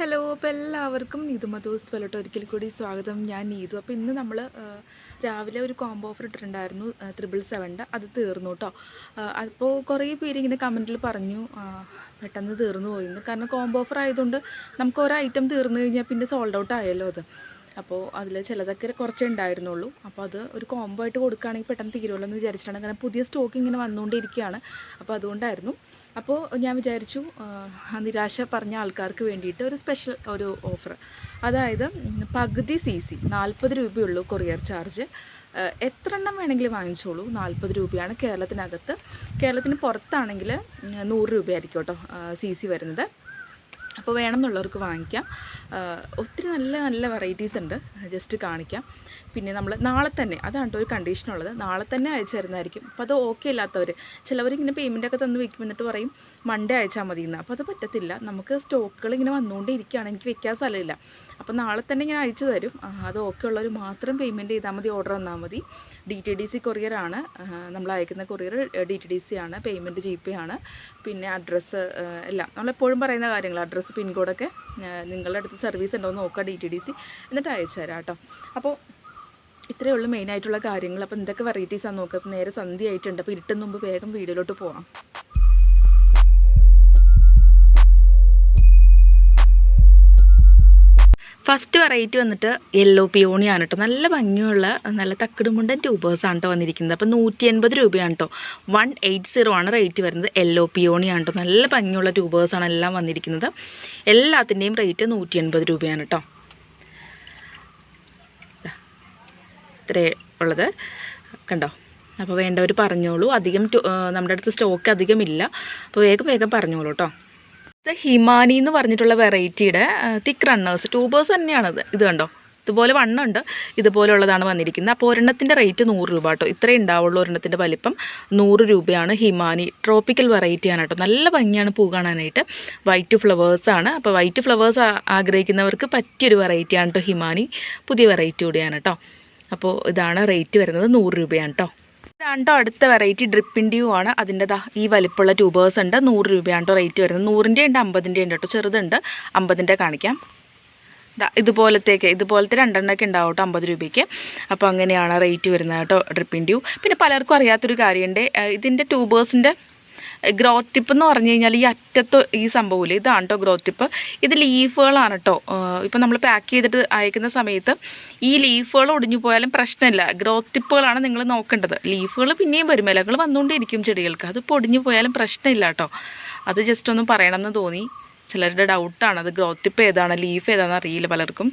Hello അപ്പോൾ എല്ലാവർക്കും നീതു മധൂസ് വെലോട്ട് ഒരിക്കൽ കൂടി സ്വാഗതം. ഞാൻ നീതു. അപ്പോൾ ഇന്ന് നമ്മൾ രാവിലെ ഒരു കോംബോ ഓഫർ ഇട്ടിട്ടുണ്ടായിരുന്നു ത്രിബിൾ സെവന്റെ അത് തീർന്നു കേട്ടോ അപ്പോൾ കുറേ പേര് ഇങ്ങനെ കമന്റിൽ പറഞ്ഞു പെട്ടെന്ന് തീർന്നു പോയിന്ന് കാരണം കോംബോ ഓഫർ ആയതുകൊണ്ട് നമുക്ക് ഒരു ഐറ്റം തീർന്നു കഴിഞ്ഞാൽ പിന്നെ സോൾഡ് ഔട്ട് ആയല്ലോ അത്. അപ്പോൾ അതിൽ ചിലതൊക്കെ കുറച്ചേ ഉണ്ടായിരുന്നുള്ളൂ. അപ്പോൾ അത് ഒരു കോംബോ ആയിട്ട് കൊടുക്കുകയാണെങ്കിൽ പെട്ടെന്ന് തീരുമല്ലോ എന്ന് വിചാരിച്ചിട്ടാണ്. കാരണം പുതിയ സ്റ്റോക്ക് ഇങ്ങനെ വന്നുകൊണ്ടിരിക്കുകയാണ് അപ്പോൾ അതുകൊണ്ടായിരുന്നു. അപ്പോൾ ഞാൻ വിചാരിച്ചു നിരാശ പറഞ്ഞ ആൾക്കാർക്ക് വേണ്ടിയിട്ട് ഒരു സ്പെഷ്യൽ ഒരു ഓഫർ അതായത് പകുതി സി സി നാൽപ്പത് രൂപയുള്ളൂ കൊറിയർ ചാർജ് എത്ര എണ്ണം വേണമെങ്കിലും വാങ്ങിച്ചോളൂ. നാൽപ്പത് രൂപയാണ് കേരളത്തിനകത്ത്. കേരളത്തിന് പുറത്താണെങ്കിൽ നൂറ് രൂപയായിരിക്കും കേട്ടോ സി സി വരുന്നത്. അപ്പോൾ വേണമെന്നുള്ളവർക്ക് വാങ്ങിക്കാം. ഒത്തിരി നല്ല നല്ല വെറൈറ്റീസ് ഉണ്ട്. ജസ്റ്റ് കാണിക്കാം. പിന്നെ നമ്മൾ നാളെ തന്നെ അതാണ് ഒരു കണ്ടീഷനുള്ളത് നാളെ തന്നെ അയച്ചു തരുന്നതായിരിക്കും. അപ്പോൾ അത് ഓക്കെ അല്ലാത്തവർ ചിലവരിങ്ങനെ പേയ്മെന്റ് ഒക്കെ തന്ന് വയ്ക്കും എന്നിട്ട് പറയും മൺഡേ അയച്ചാൽ മതി എന്ന് അപ്പോൾ അത് പറ്റത്തില്ല. നമുക്ക് സ്റ്റോക്കുകൾ ഇങ്ങനെ വന്നുകൊണ്ടേ ഇരിക്കുകയാണ്. എനിക്ക് വെക്കാൻ സ്ഥലമില്ല. അപ്പോൾ നാളെ തന്നെ ഞാൻ അയച്ചു തരും. അത് ഓക്കെ ഉള്ളവർ മാത്രം പേയ്മെന്റ് ചെയ്താൽ മതി ഓർഡർ തന്നാൽ മതി. ഡി ടി ഡി സി കൊറിയറാണ് നമ്മൾ അയക്കുന്ന courier D T D C ആണ്. പേയ്മെന്റ് ജി പേ ആണ്. പിന്നെ അഡ്രസ്സ് എല്ലാം. നമ്മളെപ്പോഴും പറയുന്ന കാര്യങ്ങൾ അഡ്രസ്സ് പിൻകോഡൊക്കെ നിങ്ങളുടെ അടുത്ത് സർവീസ് ഉണ്ടോ എന്ന് നോക്കുക ഡി ടി ഡി സി എന്നിട്ട് അയച്ചു തരാം കേട്ടോ. അപ്പോൾ ഇത്രയേ ഉള്ളൂ മെയിനായിട്ടുള്ള കാര്യങ്ങൾ. അപ്പോൾ എന്തൊക്കെ വെറൈറ്റീസാണ് നോക്കുക? നേരെ സന്ധ്യ ആയിട്ടുണ്ട് അപ്പോൾ ഇരുട്ടുന്ന മുമ്പ് വേഗം വീഡിയോയിലോട്ട് പോവാം. ഫസ്റ്റ് വെറൈറ്റി വന്നിട്ട് യെല്ലോ പിയോണിയാണ് കേട്ടോ നല്ല ഭംഗിയുള്ള നല്ല തക്കിടുമുണ്ടൻ ട്യൂബേഴ്സാണ് കേട്ടോ വന്നിരിക്കുന്നത്. അപ്പോൾ നൂറ്റി എൺപത് രൂപയാണ് കേട്ടോ വൺ എയ്റ്റ് സീറോ ആണ് റേറ്റ് വരുന്നത്. യെല്ലോ പിയോണിയാണ് കേട്ടോ നല്ല ഭംഗിയുള്ള ട്യൂബേഴ്സാണ് എല്ലാം വന്നിരിക്കുന്നത്. എല്ലാത്തിന്റെയും റേറ്റ് നൂറ്റി എൺപത് രൂപയാണ് കേട്ടോ ഇത്രേ ഉള്ളത്. കണ്ടോ? അപ്പോൾ വേണ്ടവർ പറഞ്ഞോളൂ. അധികം നമ്മുടെ അടുത്ത് സ്റ്റോക്ക് അധികമില്ല. അപ്പോൾ വേഗം വേഗം പറഞ്ഞോളൂ കേട്ടോ ഇത് ഹിമാനി എന്ന് പറഞ്ഞിട്ടുള്ള വെറൈറ്റിയുടെ തിക്ക് റണ്ണേഴ്സ്. ട്യൂബേഴ്സ് തന്നെയാണത്. ഇത് കണ്ടോ? ഇതുപോലെ വണ്ണുണ്ട്. ഇതുപോലുള്ളതാണ് വന്നിരിക്കുന്നത്. അപ്പോൾ ഒരെണ്ണത്തിന്റെ റേറ്റ് നൂറ് രൂപ കേട്ടോ. ഇത്രേ ഉണ്ടാവുള്ളൂ ഒരെണ്ണത്തിന്റെ വലിപ്പം. നൂറ് രൂപയാണ് ഹിമാനി. ട്രോപ്പിക്കൽ വെറൈറ്റിയാണ് കേട്ടോ. നല്ല ഭംഗിയാണ് പൂ കാണാനായിട്ട്. വൈറ്റ് ഫ്ലവേഴ്സാണ് അപ്പോൾ വൈറ്റ് ഫ്ലവേഴ്സ് ആഗ്രഹിക്കുന്നവർക്ക് പറ്റിയൊരു വെറൈറ്റിയാണ് കേട്ടോ ഹിമാനി. പുതിയ വെറൈറ്റി കൂടിയാണ് കേട്ടോ അപ്പോൾ ഇതാണ് റേറ്റ് വരുന്നത് നൂറ് രൂപയാണ് കേട്ടോ ഇതാണ് ട്ടോ അടുത്ത വെറൈറ്റി ഡ്രിപ്പിന്റെയും ആണ്. അതിന്റെ ഈ വലിപ്പമുള്ള ട്യൂബേഴ്സ് ഉണ്ട്. നൂറ് രൂപയാണ് റേറ്റ് വരുന്നത്. നൂറിന്റെ ഉണ്ട് അമ്പതിന്റെ ഉണ്ട് കേട്ടോ. ചെറുതുണ്ട്. അമ്പതിന്റെ കാണിക്കാം. ഇതുപോലത്തേക്ക് ഇതുപോലത്തെ രണ്ടെണ്ണമൊക്കെ ഉണ്ടാവും കേട്ടോ അമ്പത് രൂപയ്ക്ക്. അപ്പോൾ അങ്ങനെയാണ് റേറ്റ് വരുന്നത് കേട്ടോ ഡ്രിപ്പിന്റെയും പിന്നെ പലർക്കും അറിയാത്തൊരു കാര്യമുണ്ട്. ഇതിന്റെ ട്യൂബേഴ്സിന്റെ ഗ്രോത്ത് ടിപ്പ് എന്ന് പറഞ്ഞു കഴിഞ്ഞാൽ ഈ അറ്റത്ത് ഈ സംഭവമില്ല? ഇതാണ് കേട്ടോ ഗ്രോ ടിപ്പ് ഇത് ലീഫുകളാണ് കേട്ടോ ഇപ്പം നമ്മൾ പാക്ക് ചെയ്തിട്ട് അയക്കുന്ന സമയത്ത് ഈ ലീഫുകൾ ഒടിഞ്ഞു പോയാലും പ്രശ്നമില്ല. ഗ്രോ ടിപ്പുകളാണ് നിങ്ങൾ നോക്കേണ്ടത്. ലീഫുകൾ പിന്നെയും വരും. ഇലകൾ വന്നുകൊണ്ടിരിക്കും ചെടികൾക്ക്. അത് പൊടിഞ്ഞു പോയാലും പ്രശ്നമില്ല കേട്ടോ അത് ജസ്റ്റ് ഒന്ന് പറയണമെന്ന് തോന്നി. ചിലരുടെ ഡൗട്ടാണ് അത് ഗ്രോ ടിപ്പ് ഏതാണ്? ലീഫ് ഏതാണെന്ന് അറിയില്ല പലർക്കും.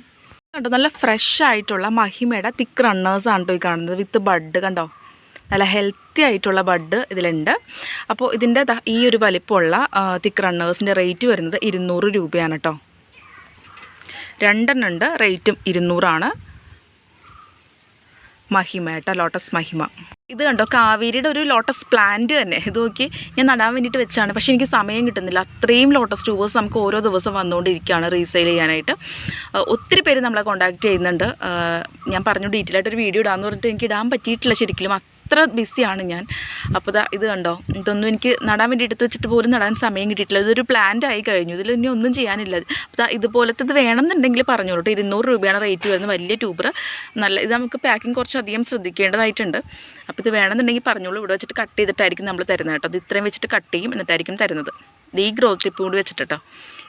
കണ്ടോ? നല്ല ഫ്രഷ് ആയിട്ടുള്ള മഹിമയുടെ തിക്ക് റണ്ണേഴ്സ് ആണ് കേട്ടോ ഈ കാണുന്നത്. വിത്ത് ബഡ് കണ്ടോ? നല്ല ഹെൽത്തി ആയിട്ടുള്ള ബഡ് ഇതിലുണ്ട്. അപ്പോൾ ഇതിന്റെ ഈ ഒരു വലിപ്പമുള്ള തിക്ക് റണ്ണേഴ്സിന്റെ റേറ്റ് വരുന്നത് ഇരുന്നൂറ് രൂപയാണ് കേട്ടോ രണ്ടെണ്ണം ഉണ്ട് റേറ്റും ഇരുന്നൂറാണ്. മഹിമ കേട്ടോ ലോട്ടസ് മഹിമ. ഇത് കണ്ടോ കാവേരിയുടെ ഒരു ലോട്ടസ് പ്ലാന്റ് തന്നെ. ഇത് നോക്കി ഞാൻ നടാൻ വേണ്ടിയിട്ട് വെച്ചാണ് പക്ഷേ എനിക്ക് സമയം കിട്ടുന്നില്ല. അത്രയും ലോട്ടസ് ട്യൂബേഴ്സ് നമുക്ക് ഓരോ ദിവസം വന്നുകൊണ്ടിരിക്കുകയാണ് റീസെയിൽ ചെയ്യാനായിട്ട്. ഒത്തിരി പേര് നമ്മളെ കോൺടാക്റ്റ് ചെയ്യുന്നുണ്ട്. ഞാൻ പറഞ്ഞു ഡീറ്റെയിൽ ആയിട്ടൊരു വീഡിയോ ഇടാമെന്ന് പറഞ്ഞിട്ട് എനിക്ക് ഇടാൻ പറ്റിയിട്ടില്ല ശരിക്കും. അത്ര ബിസിയാണ് ഞാൻ. അപ്പോൾ ദാ ഇത് കണ്ടോ? ഇതൊന്നും എനിക്ക് നടാൻ വേണ്ടി എടുത്ത് വെച്ചിട്ട് പോലും നടാൻ സമയം കിട്ടിയിട്ടില്ല. ഇതൊരു പ്ലാന്റ് ആയി കഴിഞ്ഞു. ഇതിൽ ഇനി ഒന്നും ചെയ്യാനില്ല. അപ്പോൾ ഇതുപോലത്തെ ഇത് വേണമെന്നുണ്ടെങ്കിൽ പറഞ്ഞോളൂ കേട്ടോ ഇരുന്നൂറ് രൂപയാണ് റേറ്റ് വരുന്നത്. വലിയ ട്യൂബർ നല്ല ഇത് നമുക്ക് പാക്കിംഗ് കുറച്ചധികം ശ്രദ്ധിക്കേണ്ടതായിട്ടുണ്ട്. അപ്പോൾ ഇത് വേണമെന്നുണ്ടെങ്കിൽ പറഞ്ഞോളൂ. ഇവിടെ വെച്ചിട്ട് കട്ട് ചെയ്തിട്ടായിരിക്കും നമ്മൾ തരുന്നത് കേട്ടോ. ഇത് ഇത്രയും വെച്ചിട്ട് കട്ട് ചെയ്യും. എന്നിട്ടായിരിക്കും തരുന്നത്. ഈ ഗ്രോത്ത് ടിപ്പ് കൂടി വെച്ചിട്ട് കേട്ടോ.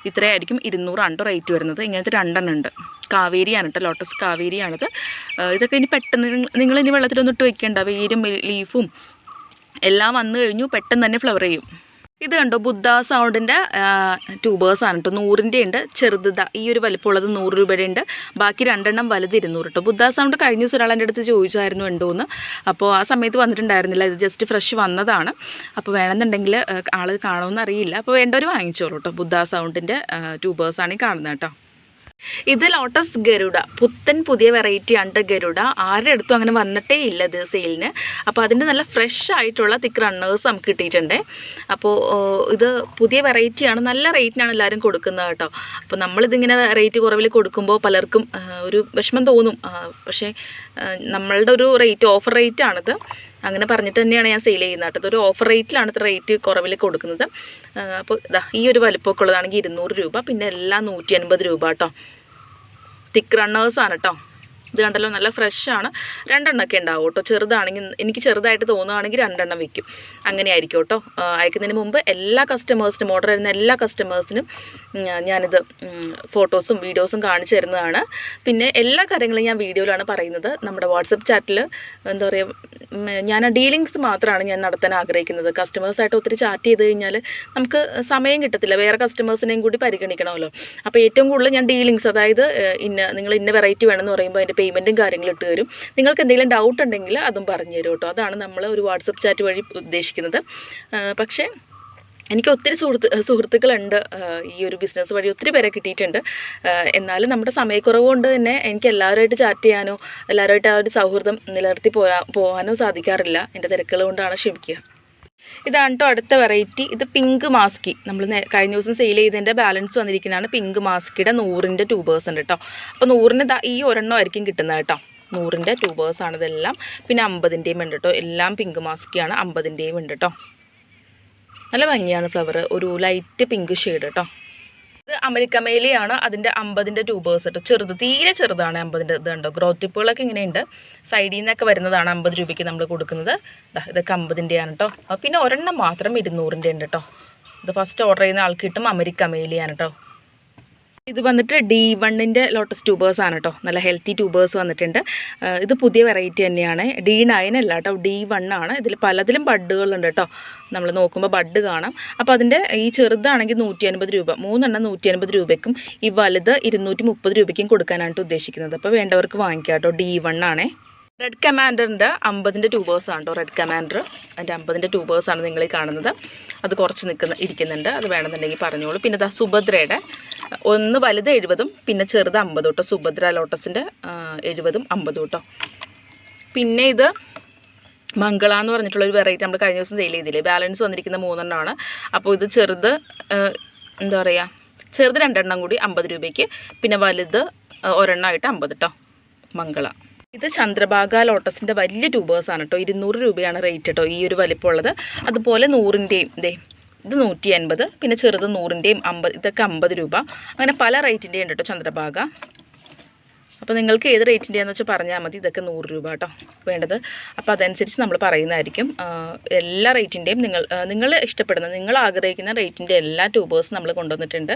ഇത്രയായിരിക്കും ഇരുന്നൂറാണ് കേട്ടോ റേറ്റ് വരുന്നത്. ഇങ്ങനത്തെ രണ്ടെണ്ണം ഉണ്ട്. കാവേരിയാണ് കേട്ടോ ലോട്ടസ് കാവേരിയാണിത്. ഇതൊക്കെ ഇനി പെട്ടെന്ന് നിങ്ങൾ ഇനി ഇട്ട് വെക്കേണ്ട. വേരും ലീഫും എല്ലാം വന്നു കഴിഞ്ഞു പെട്ടെന്ന് തന്നെ ഫ്ലവർ ചെയ്യും. ഇത് കണ്ടോ? ബുദ്ധ സൗണ്ടിന്റെ ആണ് കേട്ടോ നൂറിന്റെ ഉണ്ട്. ചെറുത് ഈ ഒരു വലിപ്പമുള്ളത് നൂറ് രൂപയുടെ ഉണ്ട്. ബാക്കി രണ്ടെണ്ണം വലുത് ഇരുന്നൂറ് കേട്ടോ ബുദ്ധ സൗണ്ട് കഴിഞ്ഞ ദിവസം ഒരാൾ എന്റെ അടുത്ത് ചോദിച്ചായിരുന്നു ഉണ്ടോയെന്ന് അപ്പോൾ ആ സമയത്ത് വന്നിട്ടുണ്ടായിരുന്നില്ല. ഇത് ജസ്റ്റ് ഫ്രഷ് വന്നതാണ്. അപ്പോൾ വേണമെന്നുണ്ടെങ്കിൽ ആൾ കാണുമെന്ന് അറിയില്ല. അപ്പോൾ വേണ്ടവർ വാങ്ങിച്ചോളൂ കേട്ടോ ബുദ്ധ സൗണ്ടിന്റെ ട്യൂബേഴ്സാണ് ഈ കാണുന്നത് കേട്ടോ. ഇത് ലോട്ടസ് ഗരുഡ പുത്തൻ പുതിയ വെറൈറ്റി ആണ് ഗരുഡ. ആരുടെ അടുത്തും അങ്ങനെ വന്നിട്ടേ ഇല്ല ഇത് സെയിലിന് അപ്പോൾ അതിന്റെ നല്ല ഫ്രഷ് ആയിട്ടുള്ള തിക്ക് റണ്ണേഴ്സ് നമുക്ക് കിട്ടിയിട്ടുണ്ട്. അപ്പോൾ ഇത് പുതിയ വെറൈറ്റിയാണ് നല്ല റേറ്റിനാണ് എല്ലാവരും കൊടുക്കുന്നത് കേട്ടോ. അപ്പോൾ നമ്മളിതിങ്ങനെ റേറ്റ് കുറവിൽ കൊടുക്കുമ്പോൾ പലർക്കും ഒരു വിഷമം തോന്നും. പക്ഷേ നമ്മളുടെ ഒരു റേറ്റ് ഓഫർ റേറ്റ് ആണിത്. അങ്ങനെ പറഞ്ഞിട്ട് തന്നെയാണ് ഞാൻ സെയിൽ ചെയ്യുന്നത് കേട്ടോ. ഇതൊരു ഓഫർ റേറ്റിലാണ് ഇത് റേറ്റ് കുറവിൽ കൊടുക്കുന്നത്. അപ്പോൾ ഇതാ ഈ ഒരു വലിപ്പമൊക്കെ ഉള്ളതാണെങ്കിൽ ഇരുന്നൂറ് രൂപ പിന്നെ എല്ലാം നൂറ്റി അൻപത് രൂപ കേട്ടോ. തിക്ക് റണ്ണേഴ്സാണ് കേട്ടോ. ഇത് കണ്ടല്ലോ നല്ല ഫ്രഷാണ്. രണ്ടെണ്ണമൊക്കെ ഉണ്ടാവും കേട്ടോ ചെറുതാണെങ്കിൽ എനിക്ക് ചെറുതായിട്ട് തോന്നുകയാണെങ്കിൽ രണ്ടെണ്ണം വിൽക്കും അങ്ങനെ ആയിരിക്കും കേട്ടോ അയക്കുന്നതിന് മുമ്പ് എല്ലാ കസ്റ്റമേഴ്സിനും ഓർഡർ വരുന്ന എല്ലാ കസ്റ്റമേഴ്സിനും ഞാനിത് ഫോട്ടോസും വീഡിയോസും കാണിച്ചു തരുന്നതാണ്. പിന്നെ എല്ലാ കാര്യങ്ങളും ഞാൻ വീഡിയോയിലാണ് പറയുന്നത്. നമ്മുടെ വാട്സപ്പ് ചാറ്റിൽ എന്താ പറയുക ഞാൻ ഡീലിങ്സ് മാത്രമാണ് ഞാൻ നടത്താൻ ആഗ്രഹിക്കുന്നത്. കസ്റ്റമേഴ്സായിട്ട് ഒത്തിരി ചാറ്റ് ചെയ്ത് കഴിഞ്ഞാൽ നമുക്ക് സമയം കിട്ടത്തില്ല. വേറെ കസ്റ്റമേഴ്സിനെയും കൂടി പരിഗണിക്കണമല്ലോ. അപ്പോൾ ഏറ്റവും കൂടുതൽ ഞാൻ ഡീലിങ്സ് അതായത് ഇന്ന നിങ്ങൾ ഇന്ന വെറൈറ്റി വേണമെന്ന് പറയുമ്പോൾ അതിന്റെ പേയ്മെന്റും കാര്യങ്ങളും ഇട്ട് തരും. നിങ്ങൾക്ക് എന്തെങ്കിലും ഡൗട്ട് ഉണ്ടെങ്കിൽ അതും പറഞ്ഞു തരും കേട്ടോ. അതാണ് നമ്മൾ ഒരു വാട്സപ്പ് ചാറ്റ് വഴി ഉദ്ദേശിക്കുന്നത്. പക്ഷേ എനിക്ക് ഒത്തിരി സുഹൃത്ത് സുഹൃത്തുക്കളുണ്ട് ഈ ഒരു ബിസിനസ് വഴി ഒത്തിരി പേരെ കിട്ടിയിട്ടുണ്ട്. എന്നാലും നമ്മുടെ സമയക്കുറവ് കൊണ്ട് തന്നെ എനിക്ക് എല്ലാവരുമായിട്ട് ചാറ്റ് ചെയ്യാനോ എല്ലാവരുമായിട്ട് ആ ഒരു സൗഹൃദം നിലനിർത്തി പോകാനോ സാധിക്കാറില്ല. എന്റെ തിരക്കുകൾ കൊണ്ടാണ് ക്ഷമിക്കുക. ഇതാണ് കേട്ടോ അടുത്ത വെറൈറ്റി ഇത് പിങ്ക് മാസ്കി നമ്മൾ കഴിഞ്ഞ ദിവസം സെയിൽ ചെയ്തതിന്റെ ബാലൻസ് വന്നിരിക്കുന്നതാണ് പിങ്ക് മാസ്കിയുടെ നൂറിന്റെ ട്യൂബേഴ്സ് ഉണ്ട് കേട്ടോ അപ്പോൾ നൂറിന് ഈ ഒരെണ്ണം ആയിരിക്കും കിട്ടുന്നത് കേട്ടോ നൂറിന്റെ ട്യൂബേഴ്സാണ് ഇതെല്ലാം. പിന്നെ അമ്പതിന്റെയും ഉണ്ട് കേട്ടോ എല്ലാം പിങ്ക് മാസ്കിയാണ് അമ്പതിന്റെയും ഉണ്ട് കേട്ടോ നല്ല ഭംഗിയാണ് ഫ്ലവർ ഒരു ലൈറ്റ് പിങ്ക് ഷെയ്ഡ് കേട്ടോ ഇത് അമരിക്കമേലിയാണ് അതിന്റെ അമ്പതിന്റെ ട്യൂബേഴ്സ് കേട്ടോ. ചെറുത് തീരെ ചെറുതാണ് അമ്പതിന്റെ ഇത് കണ്ടോ? ഗ്രോത്ത് ടിപ്പുകളൊക്കെ ഇങ്ങനെയുണ്ട്. സൈഡിൽ നിന്നൊക്കെ വരുന്നതാണ് അമ്പത് രൂപയ്ക്ക് നമ്മൾ കൊടുക്കുന്നത്. ഇതൊക്കെ അമ്പതിന്റെയാണ് കേട്ടോ. പിന്നെ ഒരെണ്ണം മാത്രം ഇരുന്നൂറിന്റെ ഉണ്ട് കേട്ടോ. ഇത് ഫസ്റ്റ് ഓർഡർ ചെയ്യുന്ന ആൾക്ക് കിട്ടും അമരിക്കമേലിയാണ് കേട്ടോ. ഇത് വന്നിട്ട് ഡി വണ്ണിന്റെ ലോട്ടസ് ട്യൂബേഴ്സ് ആണ് കേട്ടോ നല്ല ഹെൽത്തി ട്യൂബേഴ്സ് വന്നിട്ടുണ്ട്. ഇത് പുതിയ വെറൈറ്റി തന്നെയാണ്. ഡി നയൻ അല്ല കേട്ടോ ഡി വൺ ആണ്. ഇതിൽ പലതിലും ബഡ്ഡുകളുണ്ട് കേട്ടോ നമ്മൾ നോക്കുമ്പോൾ ബഡ് കാണാം. അപ്പോൾ അതിന്റെ ഈ ചെറുതാണെങ്കിൽ നൂറ്റി അൻപത് രൂപ. മൂന്നെണ്ണം നൂറ്റി അൻപത് രൂപയ്ക്കും ഈ വലുത് ഇരുന്നൂറ്റി മുപ്പത് രൂപയ്ക്കും കൊടുക്കാനായിട്ട് ഉദ്ദേശിക്കുന്നത്. അപ്പോൾ വേണ്ടവർക്ക് വാങ്ങിക്കാം കേട്ടോ ഡി വൺ ആണേ. റെഡ് കമാൻഡറിന്റെ അമ്പതിന്റെ ട്യൂബേഴ്സ് ആണ് കേട്ടോ റെഡ് കമാൻഡർ അതിന്റെ അമ്പതിന്റെ ട്യൂബേഴ്സാണ് നിങ്ങൾ കാണുന്നത്. അത് കുറച്ച് നിൽക്കുന്ന ഇരിക്കുന്നുണ്ട്. അത് വേണമെന്നുണ്ടെങ്കിൽ പറഞ്ഞോളൂ. പിന്നെ ദാ സുഭദ്രയുടെ ഒന്ന് വലുത് എഴുപതും പിന്നെ ചെറുത് അമ്പതും കേട്ടോ സുഭദ്ര ലോട്ടസിന്റെ എഴുപതും അമ്പതും കേട്ടോ പിന്നെ ഇത് മംഗള എന്ന് പറഞ്ഞിട്ടുള്ള ഒരു വെറൈറ്റി നമ്മൾ കഴിഞ്ഞ ദിവസം സെയിൽ ചെയ്തില്ലേ? ബാലൻസ് വന്നിരിക്കുന്ന മൂന്നെണ്ണമാണ്. അപ്പോൾ ഇത് ചെറുത് എന്താ പറയുക ചെറുത് രണ്ടെണ്ണം കൂടി അമ്പത് രൂപയ്ക്ക് പിന്നെ വലുത് ഒരെണ്ണമായിട്ട് അമ്പത് കേട്ടോ മംഗള. ഇത് ചന്ദ്രഭാഗ ലോട്ടസിന്റെ വലിയ ട്യൂബേഴ്സാണ് കേട്ടോ. ഇരുന്നൂറ് രൂപയാണ് റേറ്റ് കേട്ടോ ഈ ഒരു വലിപ്പമുള്ളത്. അതുപോലെ നൂറിന്റെയും ഇതേ ഇത് നൂറ്റി അൻപത് പിന്നെ ചെറുത് നൂറിന്റെയും അമ്പത് ഇതൊക്കെ അമ്പത് രൂപ. അങ്ങനെ പല റേറ്റിന്റെയും ഉണ്ട് കേട്ടോ ചന്ദ്രഭാഗ. അപ്പോൾ നിങ്ങൾക്ക് ഏത് റേറ്റിന്റെയാണെന്ന് വെച്ചാൽ പറഞ്ഞാൽ മതി. ഇതൊക്കെ നൂറ് രൂപ കേട്ടോ വേണ്ടത്. അപ്പോൾ അതനുസരിച്ച് നമ്മൾ പറയുന്നതായിരിക്കും. എല്ലാ റേറ്റിന്റെയും നിങ്ങൾ നിങ്ങൾ ഇഷ്ടപ്പെടുന്ന നിങ്ങൾ ആഗ്രഹിക്കുന്ന റേറ്റിന്റെ എല്ലാ ട്യൂബേഴ്സും നമ്മൾ കൊണ്ടുവന്നിട്ടുണ്ട്.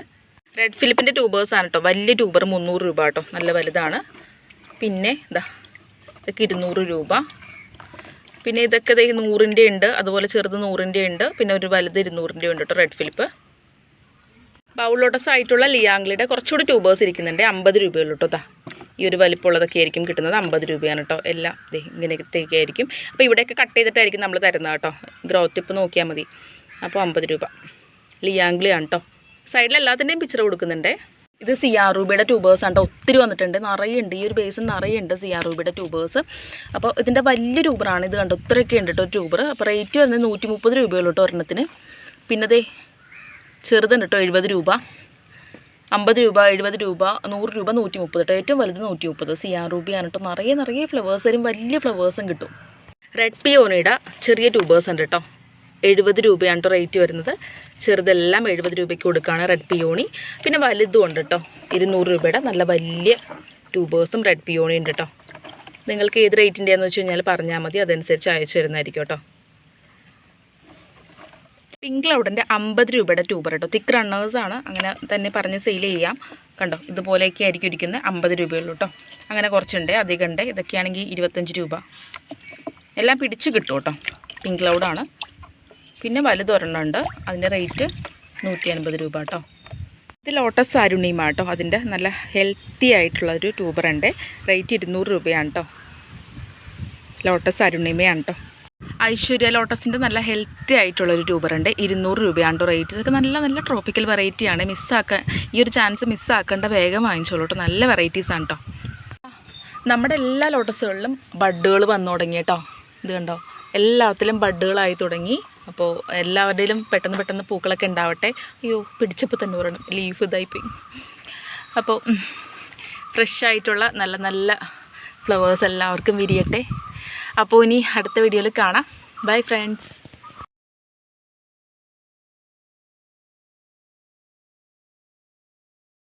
റെഡ് ഫിലിപ്പിന്റെ ട്യൂബേഴ്സാണ് കേട്ടോ. വലിയ ട്യൂബർ മുന്നൂറ് രൂപ കേട്ടോ. നല്ല വലുതാണ്. പിന്നെ ഇതാ ഇതൊക്കെ ഇരുന്നൂറ് രൂപ. പിന്നെ ഇതൊക്കെ ദേ നൂറിന്റെ ഉണ്ട് അതുപോലെ ചെറുത് നൂറിന്റെ ഉണ്ട് പിന്നെ ഒരു വലുത് ഇരുന്നൂറിന്റെ ഉണ്ട് കേട്ടോ റെഡ് ഫിലിപ്പ് ബൗൾ ലോട്ടസ് ആയിട്ടുള്ള ലിയാംഗ്ലിയുടെ കുറച്ചുകൂടി ട്യൂബേഴ്സ് ഇരിക്കുന്നുണ്ട് അമ്പത് രൂപയുള്ളൂ കേട്ടോ ഈ ഒരു വലിപ്പമുള്ളതൊക്കെ ആയിരിക്കും കിട്ടുന്നത് അമ്പത് രൂപയാണ് കേട്ടോ എല്ലാം ഇങ്ങനത്തേക്ക് ആയിരിക്കും. അപ്പോൾ ഇവിടെയൊക്കെ കട്ട് ചെയ്തിട്ടായിരിക്കും നമ്മൾ തരുന്നത് കേട്ടോ ഗ്രോത്ത് ടിപ്പ് നോക്കിയാൽ മതി. അപ്പോൾ അമ്പത് രൂപ. ലിയാംഗ്ലിയാണ് കേട്ടോ. സൈഡിൽ എല്ലാത്തിന്റെയും പിക്ചർ കൊടുക്കുന്നുണ്ട്. ഇത് സി ആർ രൂപയുടെ ട്യൂബേഴ്സ് ആണ് ഒത്തിരി വന്നിട്ടുണ്ട്. നിറയെ ഉണ്ട് ഈ ഒരു ബേസിൽ നിറയെ ഉണ്ട് ആർ രൂപയുടെ ട്യൂബേഴ്സ് അപ്പോൾ ഇതിന്റെ വലിയ ട്യൂബറാണ് ഇത് കണ്ടോ? ഇത്രയൊക്കെ ഉണ്ട് കേട്ടോ ട്യൂബർ അപ്പോൾ റേറ്റ് വരുന്നത് നൂറ്റി മുപ്പത് രൂപയുള്ളൂ കേട്ടോ ഒരെണ്ണത്തിന്. പിന്നെ ദേ ചെറുതുണ്ട് കേട്ടോ എഴുപത് രൂപ. അമ്പത് രൂപ എഴുപത് രൂപ നൂറ് രൂപ നൂറ്റി മുപ്പത് കേട്ടോ ഏറ്റവും വലുത് നൂറ്റി മുപ്പത് സി ആർ രൂപയാണ് കേട്ടോ നിറയെ നിറയെ ഫ്ലവേഴ്സ് വരും വലിയ ഫ്ലവേഴ്സും കിട്ടും. റെഡ് പിയോണിയുടെ ചെറിയ ട്യൂബേഴ്സ് ഉണ്ട് കേട്ടോ എഴുപത് രൂപയാണ് കേട്ടോ റേറ്റ് വരുന്നത്. ചെറുതെല്ലാം എഴുപത് രൂപയ്ക്ക് കൊടുക്കുകയാണ് റെഡ് പിയോണി പിന്നെ വലുതും ഉണ്ട് കേട്ടോ ഇരുന്നൂറ് രൂപയുടെ നല്ല വലിയ ട്യൂബേഴ്സും റെഡ് പിയോണി ഉണ്ട് കേട്ടോ നിങ്ങൾക്ക് ഏത് റേറ്റിന്റെയാണെന്ന് വെച്ച് കഴിഞ്ഞാൽ പറഞ്ഞാൽ മതി. അതനുസരിച്ച് അയച്ചു തരുന്നതായിരിക്കും കേട്ടോ പിങ്ക് ക്ലൗഡിന്റെ അമ്പത് രൂപയുടെ ട്യൂബർ കേട്ടോ തിക്ക് റണ്ണേഴ്സാണ് അങ്ങനെ തന്നെ പറഞ്ഞ് സെയിൽ ചെയ്യാം. കണ്ടോ? ഇതുപോലെയൊക്കെ ആയിരിക്കും ഇരിക്കുന്നത് അമ്പത് രൂപയുള്ളൂ കേട്ടോ അങ്ങനെ കുറച്ചുണ്ട്. അധികം ഉണ്ട് ഇതൊക്കെയാണെങ്കിൽ ഇരുപത്തഞ്ച് രൂപ. എല്ലാം പിടിച്ച് കിട്ടും കേട്ടോ പിങ്ക് ക്ലൗഡാണ് പിന്നെ വലുതൊരെണ്ണം ഉണ്ട് അതിന്റെ റേറ്റ് നൂറ്റി അൻപത് രൂപ കേട്ടോ. ഇത് ലോട്ടസ് അരുണിമ കേട്ടോ. അതിന്റെ നല്ല ഹെൽത്തി ആയിട്ടുള്ള ഒരു ഉണ്ട്. റേറ്റ് ഇരുന്നൂറ് രൂപയാണ് കേട്ടോ. ലോട്ടസ് അരുണിമയാണ് കേട്ടോ. ഐശ്വര്യ ലോട്ടസിന്റെ നല്ല ഹെൽത്തി ആയിട്ടുള്ള ഒരു ട്യൂബർ ഉണ്ട്. ഇരുന്നൂറ് രൂപയാണ് റേറ്റ്. ഇതൊക്കെ നല്ല നല്ല ട്രോപ്പിക്കൽ വെറൈറ്റിയാണ് മിസ്സാക്കാൻ ഈ ഒരു ചാൻസ് മിസ്സാക്കേണ്ട വേഗം വാങ്ങിച്ചോളൂ കേട്ടോ. നല്ല വെറൈറ്റീസാണ് കേട്ടോ. നമ്മുടെ എല്ലാ ലോട്ടസുകളിലും ബഡ്ഡുകൾ വന്നു തുടങ്ങി കേട്ടോ. ഇത് കണ്ടോ? എല്ലാത്തിലും ബഡ്ഡുകളായി തുടങ്ങി. അപ്പോൾ എല്ലാവരുടെയും പെട്ടെന്ന് പെട്ടെന്ന് പൂക്കളൊക്കെ ഉണ്ടാവട്ടെ. അയ്യോ പിടിച്ചപ്പോൾ തന്നെ പറയണം ലീഫ് ഇതായിപ്പോയി. അപ്പോൾ ഫ്രഷ് ആയിട്ടുള്ള നല്ല നല്ല ഫ്ലവേഴ്സ് എല്ലാവർക്കും വിരിയട്ടെ. അപ്പോൾ ഇനി അടുത്ത വീഡിയോയിൽ കാണാം. Bye friends